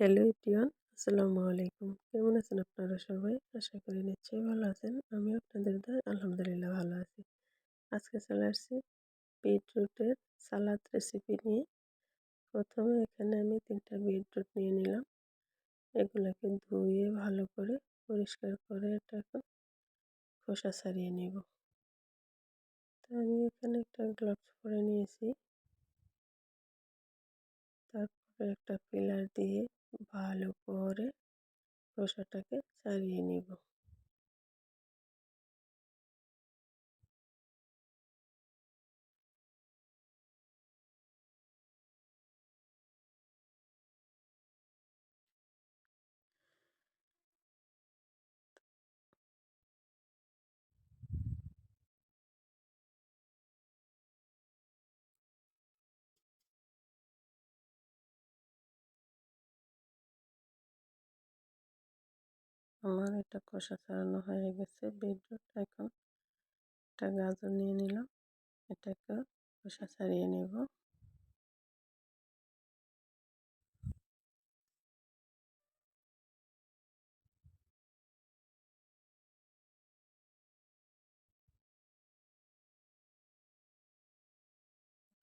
Hello ইটিওয়ান আসসালামু আলাইকুম। কেমন আছেন আপনারা সবাই? আশা করি নিশ্চয়ই ভালো আছেন। আমি আপনাদের দয়, আলহামদুলিল্লাহ ভালো আছি। আজকে চলে আসছি বিটরুটের সালাদ রেসিপি নিয়ে। প্রথমে এখানে আমি তিনটা বিটরুট নিয়ে নিলাম। এগুলোকে ধুয়ে ভালো করে পরিষ্কার করে এটাকে খোসা ছাড়িয়ে নেব। তো আমি এখানে একটা গ্লাভস পরে নিয়েছি। তারপরে একটা পিলার দিয়ে ভালো করে খোসাটাকে ছাড়িয়ে নিব। আমার এটা কষা ছাড়ানো হয়ে গেছে। বিটরুট এখন একটা গাজর নিয়ে নিলাম। এটাকে কষা ছাড়িয়ে নেব।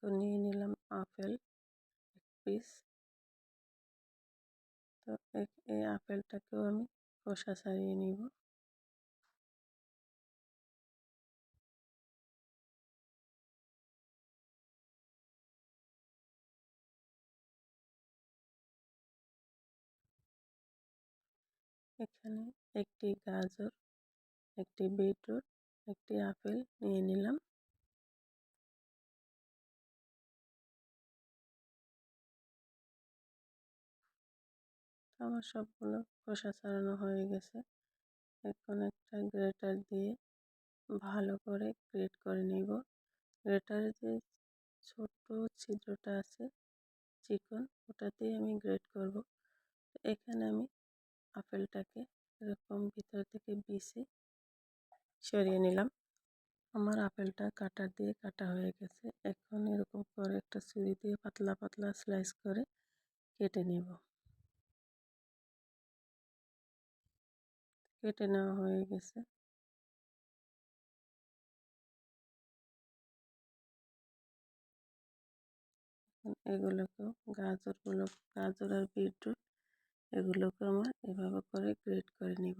তো নিয়ে নিলাম আপেল এক পিস। তো এই আপেলটাকেও আমি খোসা ছাড়িয়ে নিব। এখানে একটি গাজর একটি বিটরুট একটি আপেল নিয়ে নিলাম। আমার সবগুলো খোসা ছাড়ানো হয়ে গেছে। এখন একটা গ্রেটার দিয়ে ভালো করে গ্রেট করে নিব। গ্রেটারে যে ছোট্ট ছিদ্রটা আছে, চিকন, ওটাতেই আমি গ্রেট করব। এখানে আমি আপেলটাকে এরকম ভিতর থেকে বিছে, সরিয়ে নিলাম। আমার আপেলটা কাটার দিয়ে কাটা হয়ে গেছে। এখন এরকম করে একটা ছুরি দিয়ে পাতলা পাতলা স্লাইস করে কেটে নেব। কেটে নেওয়া হয়ে গেছে। এগুলোকেও গাজরগুলো, গাজর আর বিটরুট এগুলোকে আমার এভাবে করে গ্রেট করে নিব।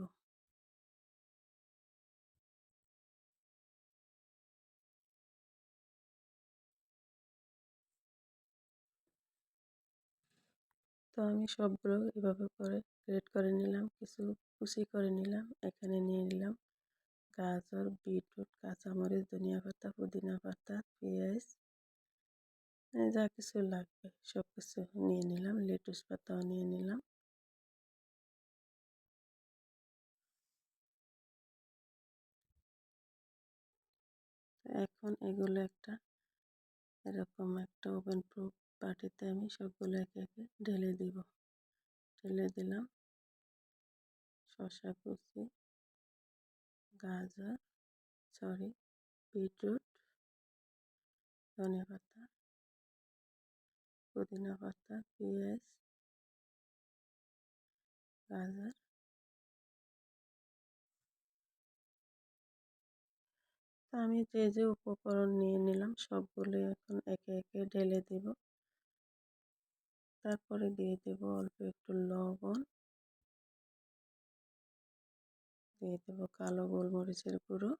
আমি সবগুলো এভাবে করে গ্রেট করে নিলাম, কিছু কুচি করে নিলাম, এখানে নিয়ে নিলাম। গাজর, বিটরুট, কাঁচামরিচ, ধনিয়া পাতা, পুদিনা পাতা, পেঁয়াজ যা কিছু লাগবে সব কিছু নিয়ে নিলাম, লেটুস পাতাও নিয়ে নিলাম। এখন এগুলো একটা এরকম একটা ওভেন প্রুফ বাটিতে আমি সবগুলো একে একে ঢেলে দিব। ঢেলে দিলাম। শসা, কুচি, গাজর, সরি, বিটরুট ধনে পাতা পুদিনা পাতা পেঁয়াজ, গাজর আমি যে যে উপকরণ নিয়ে নিলাম সবগুলো এখন একে একে ঢেলে দেব। তারপরে দিয়ে দেব অল্প একটু লবণ। দিয়ে দেব কালো গোলমরিচের গুঁড়ো।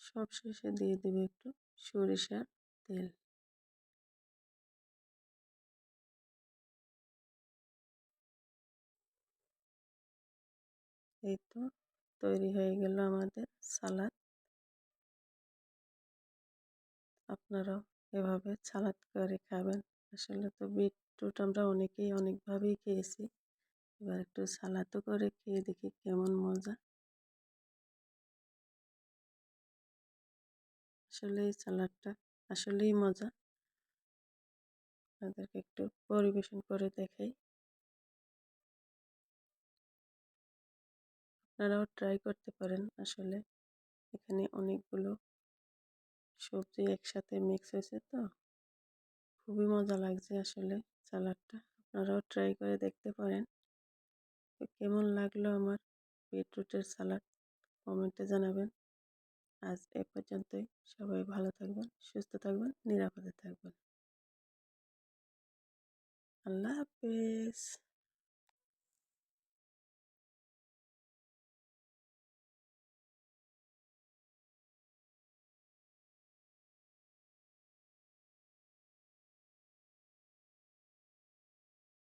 সবশেষে দিয়ে দেব একটু সরিষার তেল। এই তো তৈরি হয়ে গেল আমাদের সালাদ। আপনারাও এভাবে সালাদ করে খাবেন। আসলে তো বিটরুট আমরা অনেকেই অনেকভাবেই খেয়েছি। এবার একটু সালাদও করে খেয়ে দেখি কেমন মজা। আসলে এই সালাদটা আসলেই মজা। আপনাদেরকে একটু পরিবেশন করে দেখাই। আপনারাও ট্রাই করতে পারেন। আসলে এখানে অনেকগুলো সবজি একসাথে মিক্স হয়েছে তো। খুবই মজা লাগছে আসলে স্যালাডটা আপনারাও ট্রাই করে দেখতে পারেন। তো কেমন লাগল আমার বিটরুটের স্যালাড কমেন্টে জানাবেন। আজ এ পর্যন্তই। সবাই ভালো থাকবেন, সুস্থ থাকবেন, নিরাপদে থাকবেন। আল্লাহ হাফেজ।